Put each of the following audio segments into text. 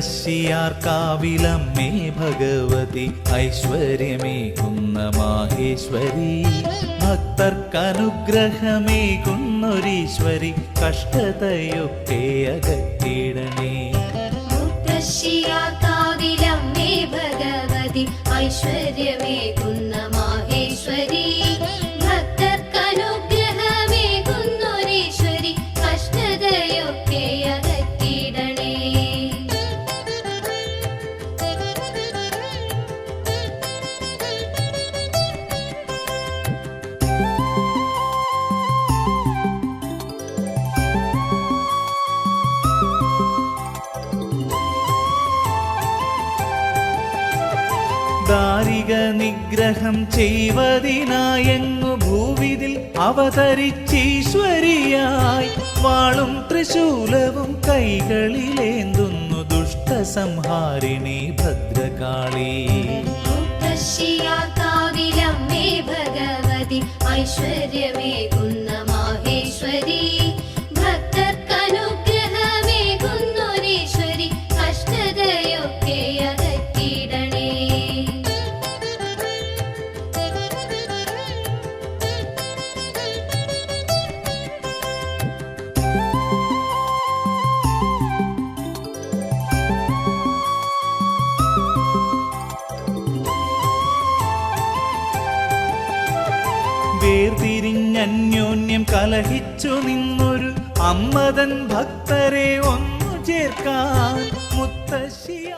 മുത്തശ്ശിയാർക്കാവിലമ്മേ ഭഗവതി ഐശ്വര്യമേകുന്ന മാഹേശ്വരി. ഭക്തർക്കനുഗ്രഹമേകുന്നൊരീശ്വരി കഷ്ടതയൊക്കെ അകറ്റിടണേ. ശശിയാർക്കാവിലമ്മേ ഭഗവതി ഐശ്വര്യമേകുന്ന നിഗ്രഹം ചെയ്വതിനായങ്ങു ഭൂവിതിൽ അവതരിച്ചീശ്വരിയായി. വാളും ത്രിശൂലവും കൈകളിലേന്തുന്നു ദുഷ്ടസംഹാരിണി ഭദ്രകാളി. ഭഗവതി ഐശ്വര്യമേകുന്ന മാഹേശ്വരി. വേർതിരിഞ്ഞന്യോന്യം കലഹിച്ചു നിന്നൊരു അമ്മതൻ ഭക്തരെ ഒന്നു ചേർക്കാൻ മുത്തശ്ശിയായി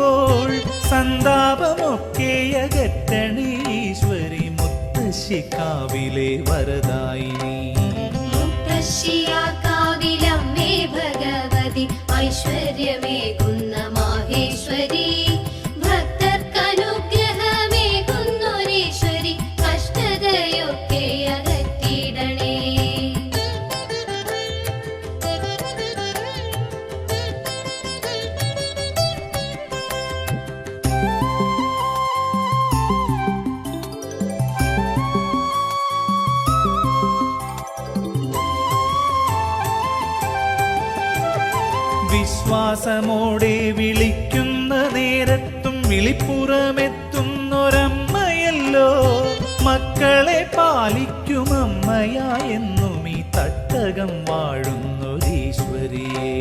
വണങ്ങിടുമ്പോൾ സന്താപമൊക്കെ അകറ്റണേ ഈശ്വരി മുത്തശ്ശിക്കാവിലെ വരദായിനി. മുത്തശ്ശിയാവിലമ്മേ ഭഗവതി ഐശ്വര്യമേകുന്ന മാഹേശ്വരി. വിശ്വാസമോടെ വിളിക്കുന്ന നേരത്തും വിളിപ്പുറമെത്തുന്നൊരമ്മയല്ലോ. മക്കളെ പാലിക്കും അമ്മയായെന്നും ഈ തട്ടകം വാഴുന്നൊരീശ്വരിയേ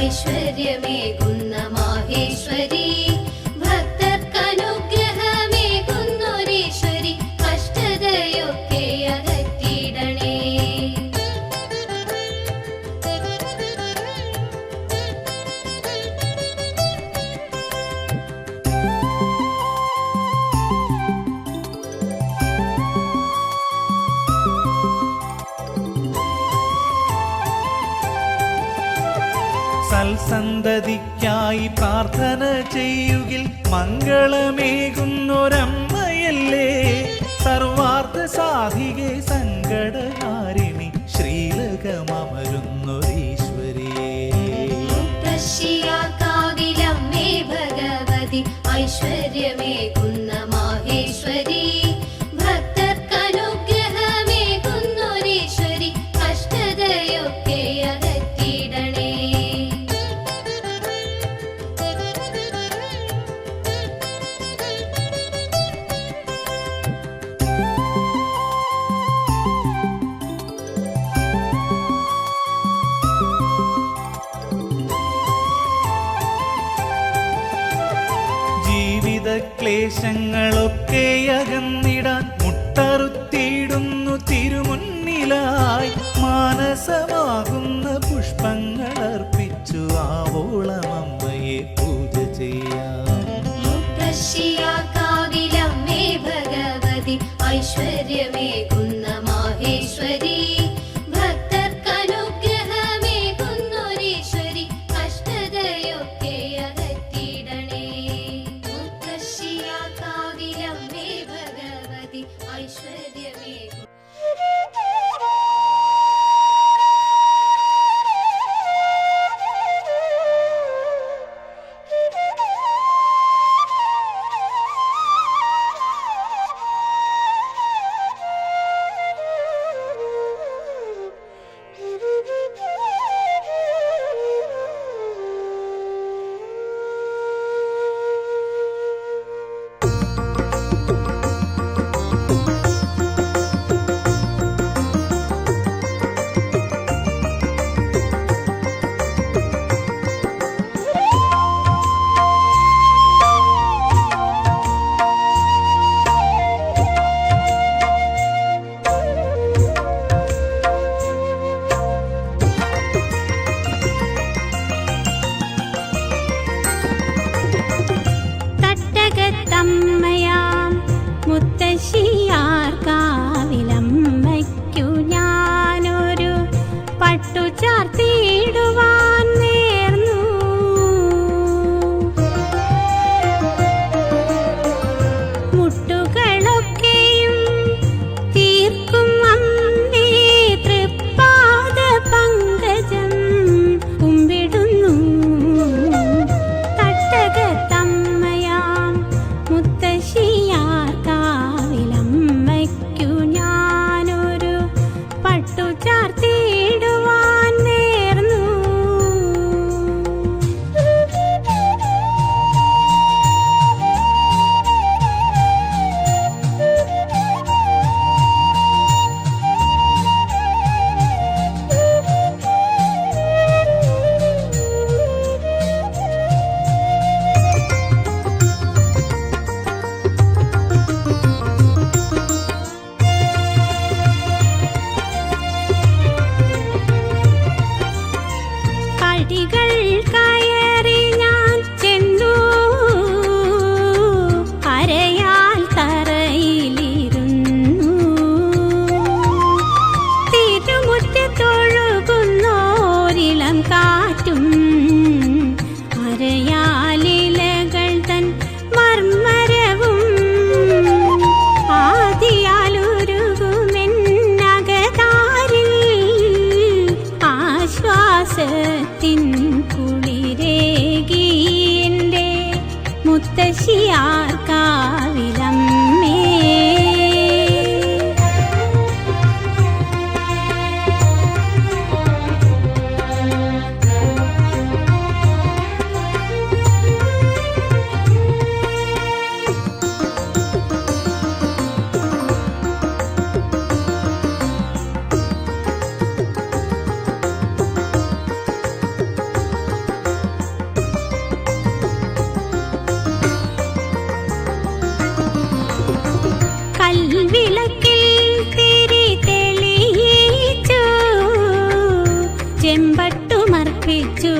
ഐശ്വര്യമേകുന്ന മാഹേശ്വരി. സൽസന്തതിക്കായി പ്രാർത്ഥന ചെയ്യുകിൽ മംഗളമേകുന്നൊരമ്മയല്ലേ? സർവാർത്ഥ സാധികെ സങ്കടകാരിണി ശ്രീലകമരുന്നൊരീശ്വരേ ഭഗവതി ഐശ്വര്യ ക്ലേശങ്ങളൊക്കെ അകന്നിടാൻ മുട്ടറുത്തിയിടുന്നു തിരുമുന്നിലായി മാനസമാകുന്ന പുഷ്പങ്ങൾ അർപ്പിച്ചു ആവോളം. tu charco. ചെമ്പട്ടുമർപ്പിച്ചു.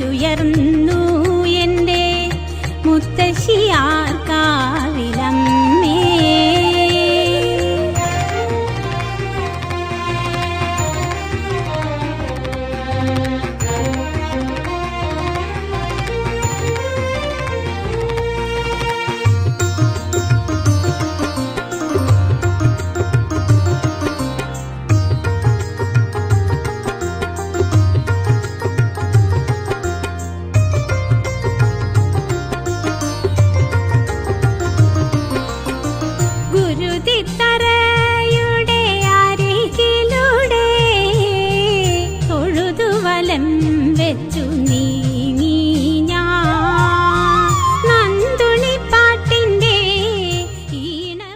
to yet another.